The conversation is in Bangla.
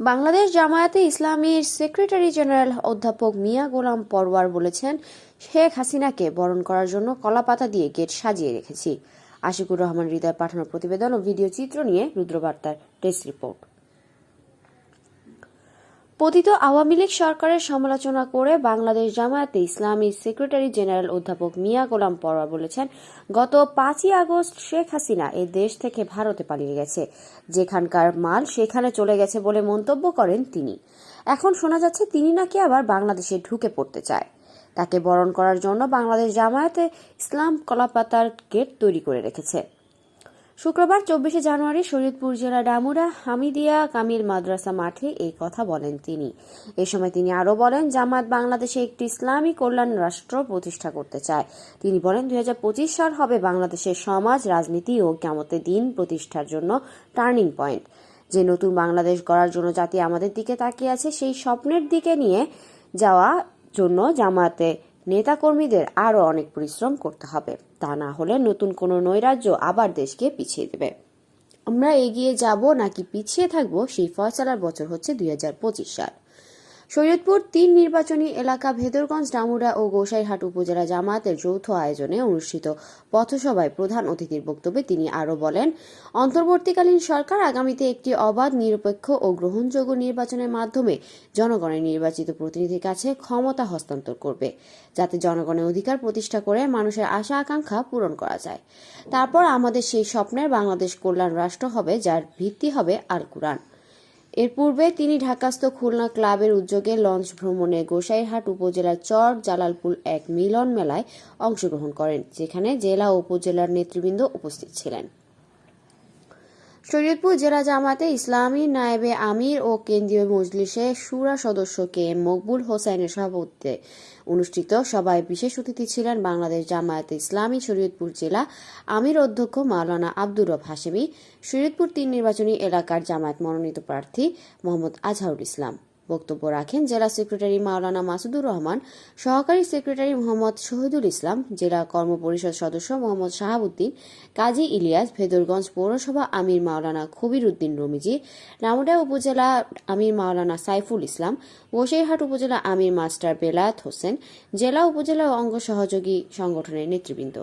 বাংলাদেশ জামায়াতে ইসলামীর সেক্রেটারি জেনারেল অধ্যাপক মিয়া গোলাম পরওয়ার বলেছেন, শেখ হাসিনাকে বরণ করার জন্য কলাপাতা দিয়ে গেট সাজিয়ে রেখেছি। আশিকুর রহমান হৃদয় পাঠানোর প্রতিবেদন ও ভিডিও চিত্র নিয়ে রুদ্রবার্তার প্রেস রিপোর্ট। পতিত আওয়ামী লীগ সরকারের সমালোচনা করে বাংলাদেশ জামায়াতে ইসলামী সেক্রেটারি জেনারেল অধ্যাপক মিয়া গোলাম পরোয়ার বলেছেন, গত পাঁচই আগস্ট শেখ হাসিনা এ দেশ থেকে ভারতে পালিয়ে গেছে। যেখানকার মাল সেখানে চলে গেছে বলে মন্তব্য করেন তিনি। এখন শোনা যাচ্ছে তিনি নাকি আবার বাংলাদেশে ঢুকে পড়তে চায়। তাকে বরণ করার জন্য বাংলাদেশ জামায়াতে ইসলাম কলাপাতার গেট তৈরি করে রেখেছে। শুক্রবার চব্বিশে জানুয়ারি শরীয়তপুর জেলা ডামুরা হামিদিয়া কামিল মাদ্রাসা মাঠে এই কথা বলেন তিনি। এ সময় তিনি আরও বলেন, জামাত বাংলাদেশে একটি ইসলামী কল্যাণ রাষ্ট্র প্রতিষ্ঠা করতে চায়। তিনি বলেন, দুই হাজার পঁচিশ সাল হবে বাংলাদেশের সমাজ, রাজনীতি ও কেমতের দিন প্রতিষ্ঠার জন্য টার্নিং পয়েন্ট। যে নতুন বাংলাদেশ গড়ার জন্য জাতি আমাদের দিকে তাকিয়ে আছে, সেই স্বপ্নের দিকে নিয়ে যাওয়া জন্য জামাতে নেতাকর্মীদের আরও অনেক পরিশ্রম করতে হবে। তা না হলে নতুন কোনো নৈরাজ্য আবার দেশকে পিছিয়ে দেবে। আমরা এগিয়ে যাব নাকি পিছিয়ে থাকব সেই ফয়সালার বছর হচ্ছে দুই হাজার পঁচিশ সাল। শরীয়তপুর তিন নির্বাচনী এলাকা ভেদরগঞ্জ, ডামুরা ও গোসাইরহাট উপজেলা জামায়াতের যৌথ আয়োজনে অনুষ্ঠিত পথসভায় প্রধান অতিথির বক্তব্যে তিনি আরও বলেন, অন্তর্বর্তীকালীন সরকার আগামীতে একটি অবাধ, নিরপেক্ষ ও গ্রহণযোগ্য নির্বাচনের মাধ্যমে জনগণের নির্বাচিত প্রতিনিধির কাছে ক্ষমতা হস্তান্তর করবে, যাতে জনগণের অধিকার প্রতিষ্ঠা করে মানুষের আশা আকাঙ্ক্ষা পূরণ করা যায়। তারপর আমাদের সেই স্বপ্নের বাংলাদেশ কল্যাণ রাষ্ট্র হবে, যার ভিত্তি হবে আল কুরআন। এর পূর্বে তিনি ঢাকাস্থ খুলনা ক্লাবের উদ্যোগে লঞ্চ ভ্রমণে গোসাইরহাট উপজেলার চর জালালপুল এক মিলন মেলায় অংশগ্রহণ করেন, যেখানে জেলা উপজেলার নেতৃবৃন্দ উপস্থিত ছিলেন। শরীয়তপুর জেলা জামাতে ইসলামী নায়েবে আমির ও কেন্দ্রীয় মজলিসে সুরা সদস্য কে মকবুল হোসাইনের সভাপতিত্বে অনুষ্ঠিত সভায় বিশেষ অতিথি ছিলেন বাংলাদেশ জামায়াতে ইসলামী শরীয়তপুর জেলা আমির অধ্যক্ষ মাওলানা আব্দুর রব হাসেমি শরীয়তপুর তিন নির্বাচনী এলাকার জামায়াত মনোনীত প্রার্থী মোহাম্মদ আজহারুল ইসলাম। বক্তব্য রাখেন জেলা সেক্রেটারি মাওলানা মাসুদুর রহমান, সহকারী সেক্রেটারি মোহাম্মদ শহীদুল ইসলাম, জেলা কর্মপরিষদ সদস্য মোহাম্মদ শাহাবুদ্দিন, কাজী ইলিয়াস, ভেদরগঞ্জ পৌরসভা আমির মাওলানা খবির উদ্দিন রমিজি রামুডা উপজেলা আমির মাওলানা সাইফুল ইসলাম গোসাইরহাট উপজেলা আমির মাস্টার বেলায়েত হোসেন, জেলা উপজেলা অঙ্গ সহযোগী সংগঠনের নেতৃবৃন্দ।